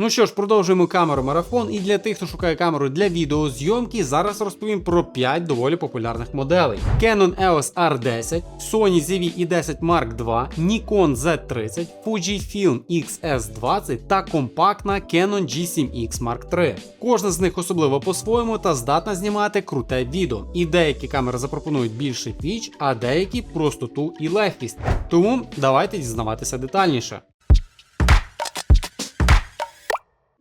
Ну що ж, продовжуємо камеру марафон. І для тих, хто шукає камеру для відеозйомки, зараз розповім про 5 доволі популярних моделей: Canon EOS R10, Sony ZV-E10 Mark II, Nikon Z30, Fujifilm XS20 та компактна Canon G7X Mark III. Кожна з них особливо по-своєму та здатна знімати круте відео. І деякі камери запропонують більше фіч, а деякі простоту і легкість. Тому давайте дізнаватися детальніше.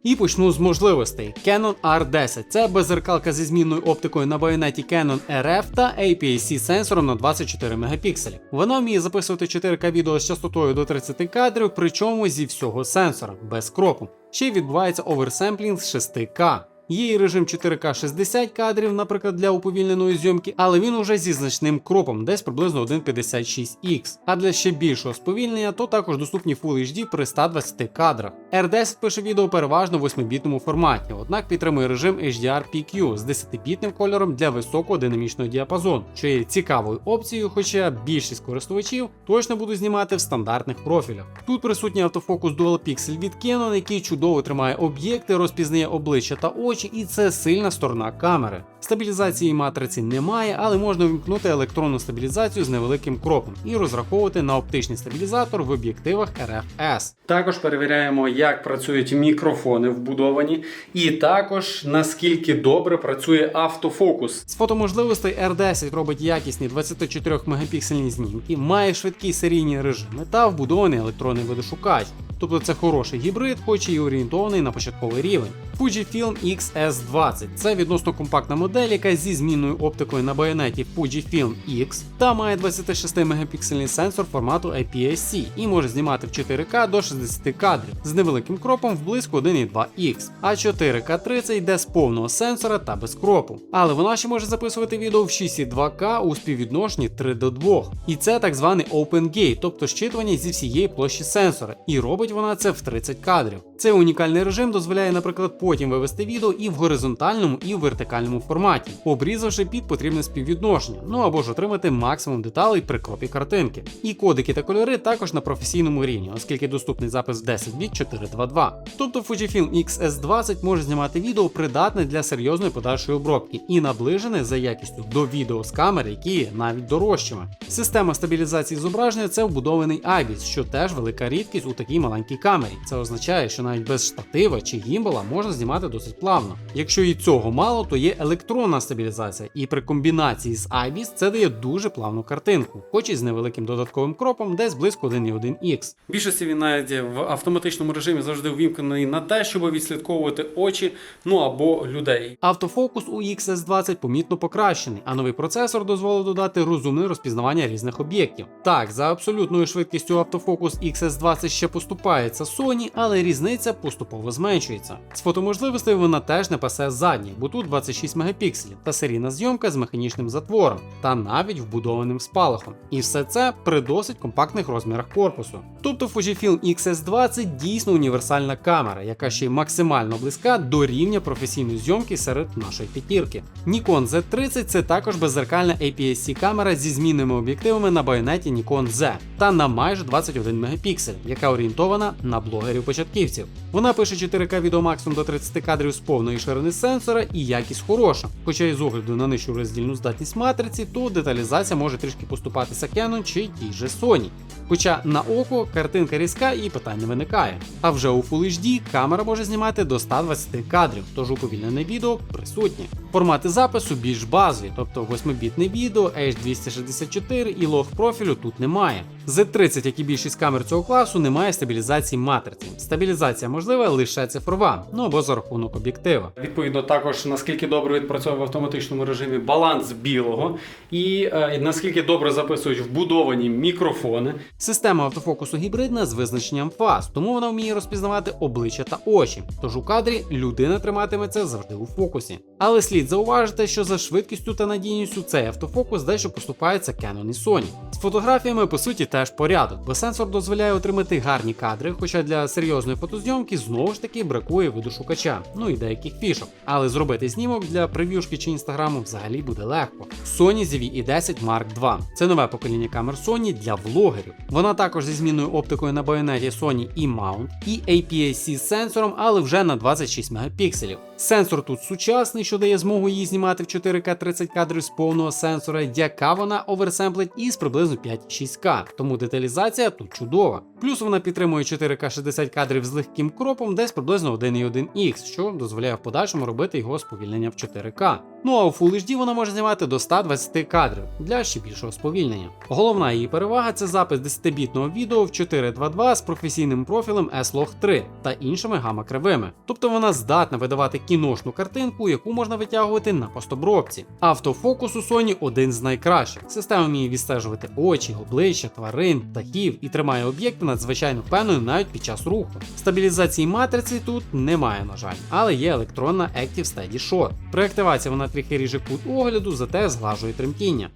І почну з можливостей. Canon R10 це беззеркалка зі змінною оптикою на байонеті Canon RF та APS-C сенсором на 24 мегапікселі. Вона вміє записувати 4К відео з частотою до 30 кадрів, причому зі всього сенсора, без кропу. Ще й відбувається оверсемплінг з 6К. Є і режим 4К 60 кадрів, наприклад, для уповільненої зйомки, але він уже зі значним кропом, десь приблизно 1.56X. А для ще більшого сповільнення, то також доступні Full HD при 120 кадрах. R10 пише відео переважно в 8-бітному форматі, однак підтримує режим HDR PQ з 10-бітним кольором для високого динамічного діапазону, що є цікавою опцією, хоча більшість користувачів точно будуть знімати в стандартних профілях. Тут присутній автофокус Dual Pixel від Canon, який чудово тримає об'єкти, розпізнає обличчя та очі, і це сильна сторона камери. Стабілізації матриці немає, але можна вимкнути електронну стабілізацію з невеликим кропом і розраховувати на оптичний стабілізатор в об'єктивах RFS. Також перевіряємо, як працюють мікрофони вбудовані, і також наскільки добре працює автофокус. З фотоможливостей R10 робить якісні 24 мегапіксельні знімки, має швидкі серійні режими та вбудований електронний видошукач. Тобто це хороший гібрид, хоч і орієнтований на початковий рівень. Fujifilm XS20 це відносно компактна модель, яка зі змінною оптикою на байонеті Fujifilm X та має 26 мегапіксельний сенсор формату IPS-C і може знімати в 4К до 60 кадрів з невеликим кропом в близько 1,2X. А 4К30 йде з повного сенсора та без кропу. Але вона ще може записувати відео в 6,2К у співвідношенні 3 до 2. І це так званий Open Gate, тобто щитування зі всієї площі сенсора. І робить вона це в 30 кадрів. Цей унікальний режим дозволяє, наприклад, потім вивести відео і в горизонтальному, і в вертикальному форматі, обрізавши під потрібне співвідношення, ну або ж отримати максимум деталей при кропі картинки. І кодики та кольори також на професійному рівні, оскільки доступний запис 10 біт 422. Тобто Fujifilm XS20 може знімати відео придатне для серйозної подальшої обробки і наближене за якістю до відео з камер, які є навіть дорожчими. Система стабілізації зображення це вбудований IBIS, що теж велика рідкість у такій маленькій камері. Це означає, що навіть без штатива чи гімбала можна знімати досить плавно. Якщо і цього мало, то є електронна стабілізація, і при комбінації з IBIS це дає дуже плавну картинку, хоч і з невеликим додатковим кропом, десь близько 1,1X. Більшості він навіть в автоматичному режимі завжди увімкнений на те, щоб відслідковувати очі, ну або людей. Автофокус у XS20 помітно покращений, а новий процесор дозволив додати розумне розпізнавання різних об'єктів. Так, за абсолютною швидкістю автофокус XS20 ще поступається Sony, але різниця поступово зменшується. З фотоможливостей вона теж не пасе задніх, бо тут 26 мегапікселів та серійна зйомка з механічним затвором та навіть вбудованим спалахом. І все це при досить компактних розмірах корпусу. Тобто Fujifilm XS20 дійсно універсальна камера, яка ще й максимально близька до рівня професійної зйомки серед нашої п'ятірки. Nikon Z30 це також беззеркальна APS-C камера зі змінними об'єктивами на байонеті Nikon Z та на майже 21 мегапіксель, яка орієнтована на блогерів-початківців. Вона пише 4К відео максимум до 30 кадрів з повної ширини сенсора і якість хороша. Хоча і з огляду на нижчу роздільну здатність матриці, то деталізація може трішки поступатися Canon чи тій же Sony. Хоча на око картинка різка і питань не виникає. А вже у Full HD камера може знімати до 120 кадрів, тож уповільнене відео присутнє. Формати запису більш базові, тобто 8-бітне відео, H264 і лог профілю тут немає. Z30, як і більшість камер цього класу, не має стабілізації матриці. Стабілізація можлива лише цифрова, ну або за рахунок об'єктива. Відповідно, також наскільки добре відпрацьовує в автоматичному режимі баланс білого, і е, наскільки добре записують вбудовані мікрофони. Система автофокусу гібридна з визначенням фаз, тому вона вміє розпізнавати обличчя та очі. Тож у кадрі людина триматиметься завжди у фокусі. Але слід зауважити, що за швидкістю та надійністю цей автофокус дещо поступається Canon і Sony. З фотографіями по суті теж порядок, бо сенсор дозволяє отримати гарні кадри, хоча для серйозної фотозйомки знову ж таки бракує видошукача, ну і деяких фішок. Але зробити знімок для прев'юшки чи інстаграму взагалі буде легко. Sony ZV-E10 Mark II. Це нове покоління камер Sony для влогерів. Вона також зі змінною оптикою на байонеті Sony E-Mount і APS-C сенсором, але вже на 26 мегапікселів. Сенсор тут сучасний, що дає змогу її знімати в 4К 30 кадрів з повного сенсора, яка вона оверсемплить із приблизно 5-6К, тому деталізація тут чудова. Плюс вона підтримує 4К 60 кадрів з легким кропом, десь приблизно 1,1Х, що дозволяє в подальшому робити його сповільнення в 4К. Ну а у Full HD вона може знімати до 120 кадрів для ще більшого сповільнення. Головна її перевага це запис 10-бітного відео в 4.2.2 з професійним профілем S-Log 3 та іншими гамма-кривими. Тобто вона здатна видавати кіношну картинку, яку можна витягувати на постобробці. Автофокус у Sony один з найкращих. Система вміє відстежувати очі, обличчя, тварин, птахів і тримає об'єкти надзвичайно впевнено навіть під час руху. Стабілізації матриці тут немає, на жаль, але є електронна Active Steady Shot. При активації вона трохи ріже кут огляду, зате зглажує тремтіння.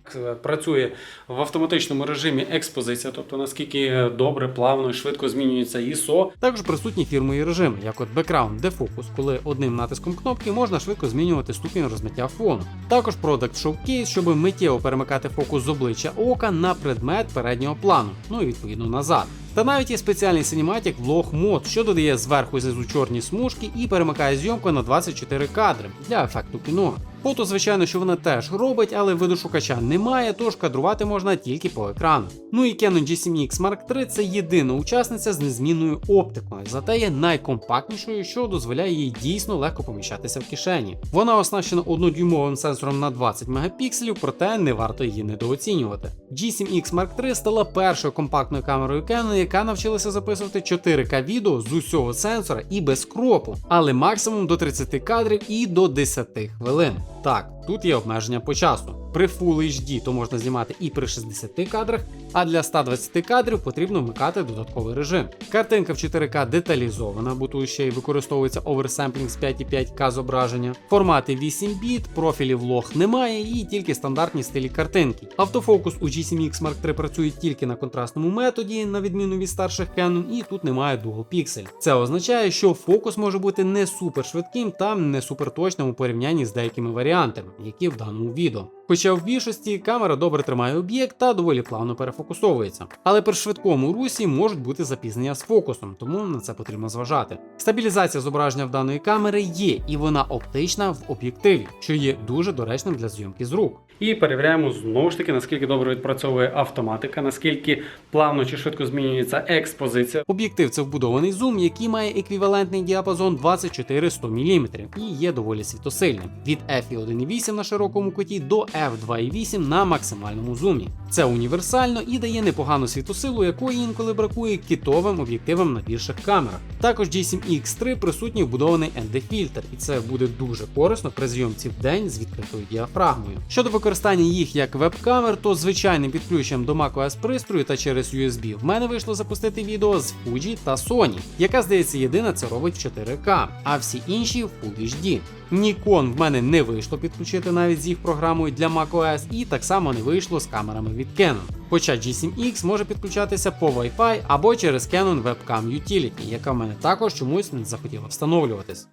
Працює в автоматичному режимі експозиція, тобто наскільки добре, плавно і швидко змінюється ISO. Також присутні фірмові режими, як от Background Defocus, коли одним натиском кнопки можна швидко змінювати ступінь розмиття фону. Також Product Showcase, щоб миттєво перемикати фокус з обличчя ока на предмет переднього плану, ну і відповідно назад. Та навіть є спеціальний cinematic Vlog Mode, що додає зверху і знизу чорні смужки і перемикає зйомку на 24 кадри для ефекту кіно. Фото, звичайно, що вона теж робить, але видошукача немає, тож кадрувати можна тільки по екрану. Ну і Canon G7X Mark III це єдина учасниця з незмінною оптикою, зате є найкомпактнішою, що дозволяє їй дійсно легко поміщатися в кишені. Вона оснащена однодюймовим сенсором на 20 мегапікселів, проте не варто її недооцінювати. G7X Mark III стала першою компактною камерою Canon, яка навчилася записувати 4К відео з усього сенсора і без кропу, але максимум до 30 кадрів і до 10 хвилин. Так, тут є обмеження по часу. При Full HD то можна знімати і при 60 кадрах, а для 120 кадрів потрібно вмикати додатковий режим. Картинка в 4К деталізована, бо тут ще й використовується оверсемплінг з 5,5К зображення. Формати 8 біт, профілів лог немає і тільки стандартні стилі картинки. Автофокус у G7X Mark III працює тільки на контрастному методі, на відміну від старших Canon, і тут немає Dual Pixel. Це означає, що фокус може бути не супер швидким та не супер точним у порівнянні з деякими варіантами, які в даному відео. Хоча в більшості камера добре тримає об'єкт та доволі плавно перефокусовується. Але при швидкому русі можуть бути запізнення з фокусом, тому на це потрібно зважати. Стабілізація зображення в даної камери є, і вона оптична в об'єктиві, що є дуже доречним для зйомки з рук. І перевіряємо знову ж таки, наскільки добре відпрацьовує автоматика, наскільки плавно чи швидко змінюється експозиція. Об'єктив це вбудований зум, який має еквівалентний діапазон 24-100 мм і є доволі світосильним. Від f1.8 на широкому куті до f2.8 на максимальному зумі. Це універсально і дає непогану світосилу, якої інколи бракує китовим об'єктивам на більших камерах. Також G7X3 присутній вбудований ND-фільтр, і це буде дуже корисно при зйомці в день з відкритою діафрагмою. Щодо використання їх як веб-камер, то звичайним підключенням до macOS пристрою та через USB в мене вийшло запустити відео з Fuji та Sony, яка здається єдина це робить в 4К, а всі інші в Full HD. Nikon в мене не вийшло підключити навіть з їх програмою для macOS, і так само не вийшло з камерами від Canon. Хоча G7X може підключатися по Wi-Fi або через Canon Webcam Utility, яка в мене також чомусь не захотіла встановлюватись.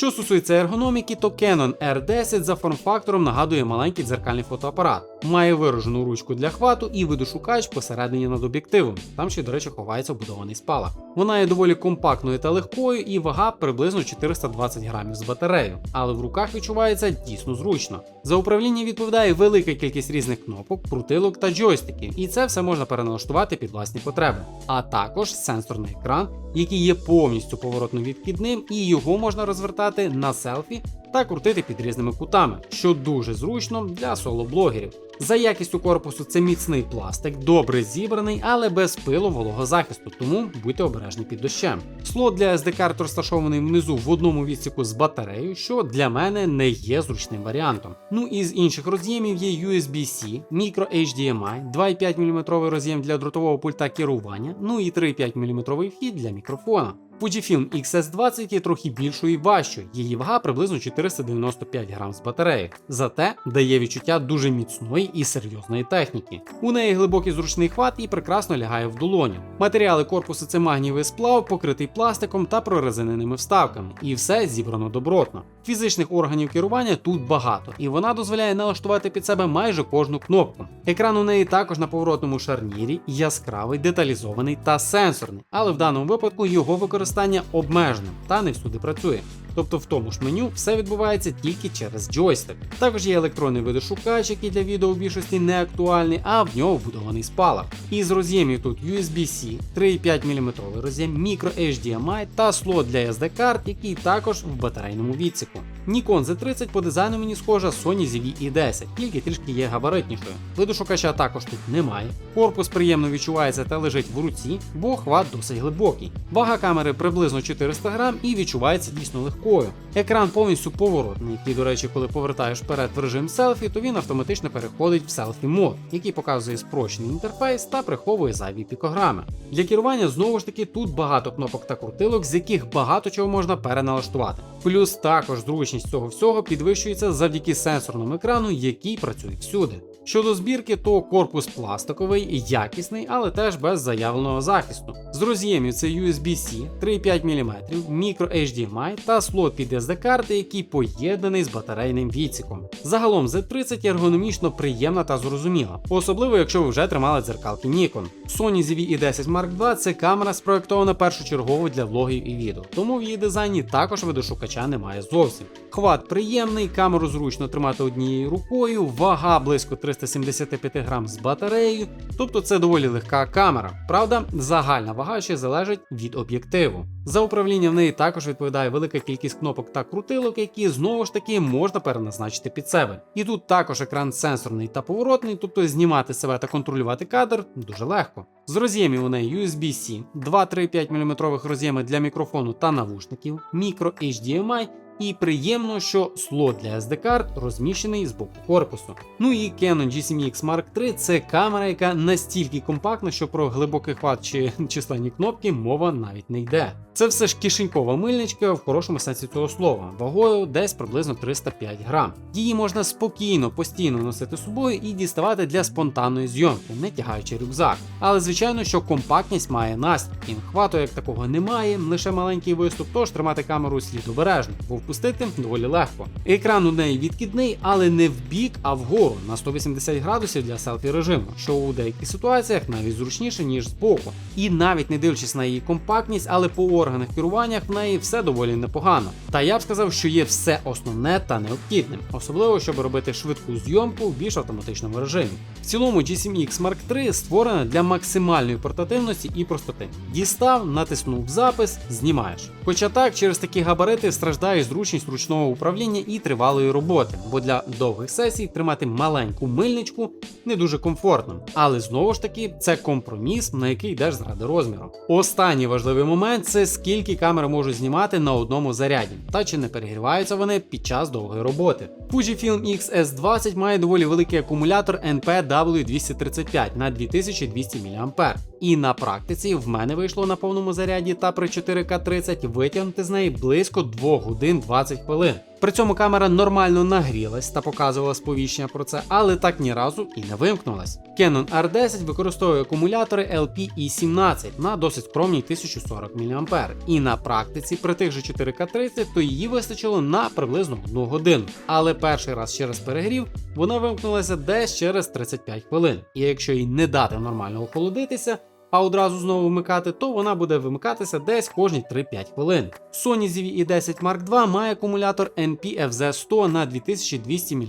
Що стосується ергономіки, то Canon R10 за форм-фактором нагадує маленький дзеркальний фотоапарат. Має виражену ручку для хвату і видошукач посередині над об'єктивом. Там ще, до речі, ховається вбудований спалах. Вона є доволі компактною та легкою, і вага приблизно 420 грамів з батарею, але в руках відчувається дійсно зручно. За управління відповідає велика кількість різних кнопок, крутилок та джойстиків, і це все можна переналаштувати під власні потреби. А також сенсорний екран, який є повністю поворотно відкидним, і його можна розвертати на селфі та крутити під різними кутами, що дуже зручно для соло-блогерів. За якістю корпусу це міцний пластик, добре зібраний, але без пилу вологозахисту, тому будьте обережні під дощем. Слот для SD-карт розташований внизу в одному відсіку з батареєю, що для мене не є зручним варіантом. Ну і з інших роз'ємів є USB-C, Micro HDMI, 2,5 мм роз'єм для дротового пульта керування, ну і 3,5 мм вхід для мікрофона. Fujifilm XS20 є трохи більшою і важчою, її вага приблизно 495 грам з батареї. Зате дає відчуття дуже міцної і серйозної техніки. У неї глибокий зручний хват і прекрасно лягає в долоню. Матеріали корпусу це магнієвий сплав, покритий пластиком та прорезиненими вставками, і все зібрано добротно. Фізичних органів керування тут багато, і вона дозволяє налаштувати під себе майже кожну кнопку. Екран у неї також на поворотному шарнірі, яскравий, деталізований та сенсорний, але в даному випадку його використання обмежене та не всюди працює. Тобто в тому ж меню все відбувається тільки через джойстик. Також є електронний видошукач, який для відео в більшості не актуальний, а в нього вбудований спалах. Із роз'ємів тут USB-C, 3,5 мм роз'єм, мікро HDMI та слот для SD карт, який також в батарейному відсіку. Nikon Z30 по дизайну мені схожа Sony ZV-E10, тільки трішки є габаритнішою. Видошукача також тут немає. Корпус приємно відчувається та лежить в руці, бо хват досить глибокий. Вага камери приблизно 400 грам і відчувається дійсно легкою. Екран повністю поворотний, який, до речі, коли повертаєш вперед в режим селфі, то він автоматично переходить в селфі мод, який показує спрощений інтерфейс та приховує зайві пікограми. Для керування знову ж таки тут багато кнопок та крутилок, з яких багато чого можна переналаштувати. Плюс також зручність цього всього підвищується завдяки сенсорному екрану, який працює всюди. Щодо збірки, то корпус пластиковий, якісний, але теж без заявленого захисту. З роз'ємів це USB-C 3,5 мм, Micro HDMI та слот під SD карти, який поєднаний з батарейним відсіком. Загалом Z30 ергономічно приємна та зрозуміла, особливо якщо ви вже тримали дзеркалки Nikon. Sony ZV-E10 Mark II це камера спроєктована першочергово для влогів і відео, тому в її дизайні також видошукача немає зовсім. Хват приємний, камеру зручно тримати однією рукою, вага близько 375 грам з батареєю, тобто це доволі легка камера. Правда, загальна вага ще залежить від об'єктиву. За управління в неї також відповідає велика кількість кнопок та крутилок, які знову ж таки можна переназначити під себе. І тут також екран сенсорний та поворотний, тобто знімати себе та контролювати кадр дуже легко. З роз'ємів у неї USB-C, 2-3,5 мм роз'єми для мікрофону та навушників, мікро HDMI. І приємно, що слот для SD карт розміщений з боку корпусу. Ну і Canon G7X Mark III це камера, яка настільки компактна, що про глибокий хват чи численні кнопки мова навіть не йде. Це все ж кишенькова мильничка в хорошому сенсі цього слова, вагою десь приблизно 305 грам. Її можна спокійно, постійно носити з собою і діставати для спонтанної зйомки, не тягаючи рюкзак. Але звичайно, що компактність має наслідки. Хвату як такого немає, лише маленький виступ, тож тримати камеру слід обережно, бо впустити доволі легко. Екран у неї відкидний, але не в бік, а вгору на 180 градусів для селфі режиму, що у деяких ситуаціях навіть зручніше, ніж збоку. І навіть не дивлячись на її компактність, але по органах керування в неї все доволі непогано. Та я б сказав, що є все основне та необхідне, особливо щоб робити швидку зйомку в більш автоматичному режимі. В цілому G7X Mark III створена для максимальної портативності і простоти. Дістав, натиснув запис, знімаєш. Хоча так, через такі габарити страждає зручність ручного управління і тривалої роботи, бо для довгих сесій тримати маленьку мильничку не дуже комфортно. Але знову ж таки, це компроміс, на який йдеш заради розміру. Останній важливий момент це скільки камери можуть знімати на одному заряді, та чи не перегріваються вони під час довгої роботи. Fujifilm X-S20 має доволі великий акумулятор NP-W235 на 2200 мАh. І на практиці в мене вийшло на повному заряді та при 4К30 витягнути з неї близько 2 годин 20 хвилин. При цьому камера нормально нагрілась та показувала сповіщення про це, але так ні разу і не вимкнулась. Canon R10 використовує акумулятори LPE17 на досить скромній 1040 мАh. І на практиці при тих же 4К30 то її вистачило на приблизно 1 годину. Але перший раз через перегрів вона вимкнулася десь через 35 хвилин. І якщо їй не дати нормально охолодитися, а одразу знову вмикати, то вона буде вимикатися десь кожні 3-5 хвилин. Sony ZV-E10 Mark II має акумулятор NP-FZ100 на 2200 мАч,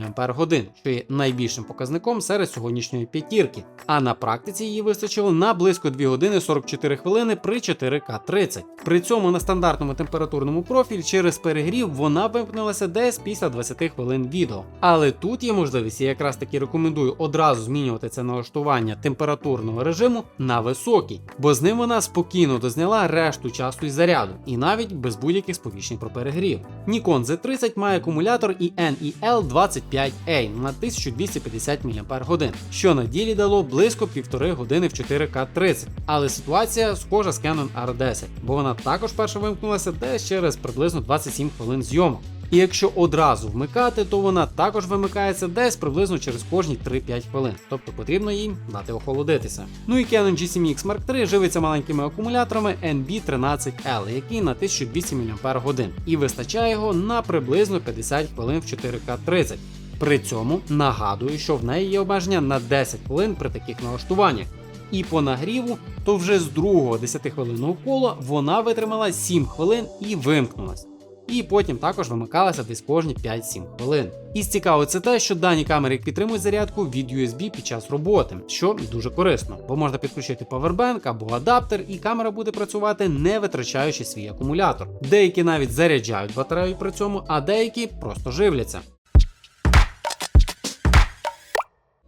що є найбільшим показником серед сьогоднішньої п'ятірки. А на практиці її вистачило на близько 2 години 44 хвилини при 4К30. При цьому на стандартному температурному профілі через перегрів вона вимкнулася десь після 20 хвилин відео. Але тут є можливість, я якраз таки рекомендую одразу змінювати це налаштування температурного режиму на високий, бо з ним вона спокійно дозняла решту часу і заряду, і навіть без будь-яких сповіщень про перегрів. Nikon Z30 має акумулятор INEL25A на 1250 мАч, що на ділі дало близько півтори години в 4К30. Але ситуація схожа з Canon R10, бо вона також перша вимкнулася десь через приблизно 27 хвилин зйомок. І якщо одразу вмикати, то вона також вимикається десь приблизно через кожні 3-5 хвилин, тобто потрібно їй дати охолодитися. Ну і Canon G7X Mark III живиться маленькими акумуляторами NB13L, який на 1200 мАч, і вистачає його на приблизно 50 хвилин в 4К30. При цьому нагадую, що в неї є обмеження на 10 хвилин при таких налаштуваннях. І по нагріву, то вже з другого 10 хвилинного кола вона витримала 7 хвилин і вимкнулась. І потім також вимикалася десь кожні 5-7 хвилин. І цікаво це те, що дані камери підтримують зарядку від USB під час роботи, що дуже корисно, бо можна підключити павербенк або адаптер, і камера буде працювати не витрачаючи свій акумулятор. Деякі навіть заряджають батарею при цьому, а деякі просто живляться.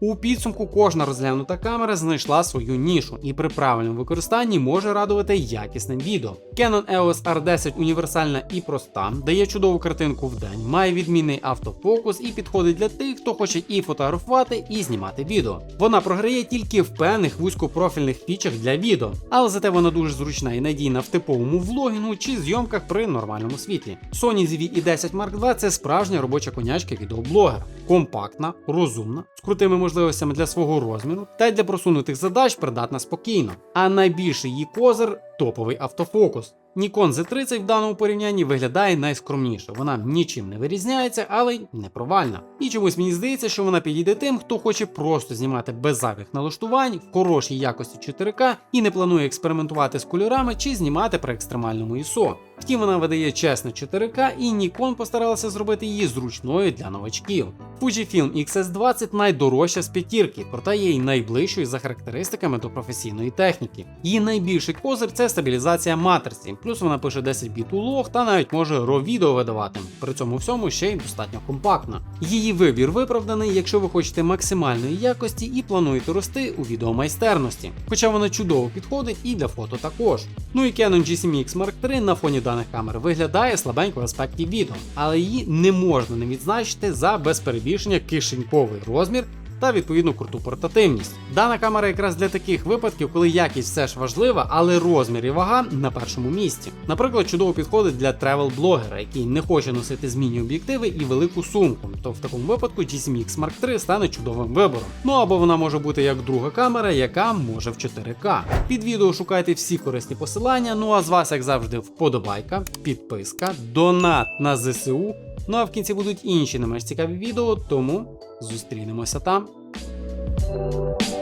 У підсумку кожна розглянута камера знайшла свою нішу і при правильному використанні може радувати якісним відео. Canon EOS R10 універсальна і проста, дає чудову картинку в день, має відмінний автофокус і підходить для тих, хто хоче і фотографувати, і знімати відео. Вона програє тільки в певних вузькопрофільних фічах для відео, але зате вона дуже зручна і надійна в типовому влогінгу чи зйомках при нормальному світлі. Sony ZV-E10 Mark II це справжня робоча конячка відеоблогера, компактна, розумна, з крутими можливостями для свого розміру та й для просунутих задач придатна спокійно. А найбільший її козир топовий автофокус. Nikon Z30 в даному порівнянні виглядає найскромніше. Вона нічим не вирізняється, але й не провальна. І чомусь мені здається, що вона підійде тим, хто хоче просто знімати без зайвих налаштувань в хорошій якості 4К і не планує експериментувати з кольорами чи знімати при екстремальному ISO. Втім, вона видає чесне 4К, і Nikon постаралася зробити її зручною для новачків. Fujifilm XS20 найдорожча з п'ятірки, проте є й найближчою за характеристиками до професійної техніки. Її найбільший козир це стабілізація матриці, плюс вона пише 10 біт у лог та навіть може RAW відео видавати. При цьому всьому ще й достатньо компактна. Її вибір виправданий, якщо ви хочете максимальної якості і плануєте рости у відеомайстерності. Хоча вона чудово підходить і для фото також. Ну і Canon G7X Mark III на фоні даних камер виглядає слабенько в аспекті відео, але її не можна не відзначити за без перебільшення кишеньковий розмір та відповідно круту портативність. Дана камера якраз для таких випадків, коли якість все ж важлива, але розмір і вага на першому місці. Наприклад, чудово підходить для тревел-блогера, який не хоче носити змінні об'єктиви і велику сумку. То в такому випадку G7X Mark III стане чудовим вибором. Ну або вона може бути як друга камера, яка може в 4К. Під відео шукайте всі корисні посилання. Ну а з вас, як завжди, вподобайка, підписка, донат на ЗСУ. Ну а в кінці будуть інші не менш цікаві відео, тому зустрінемося там. you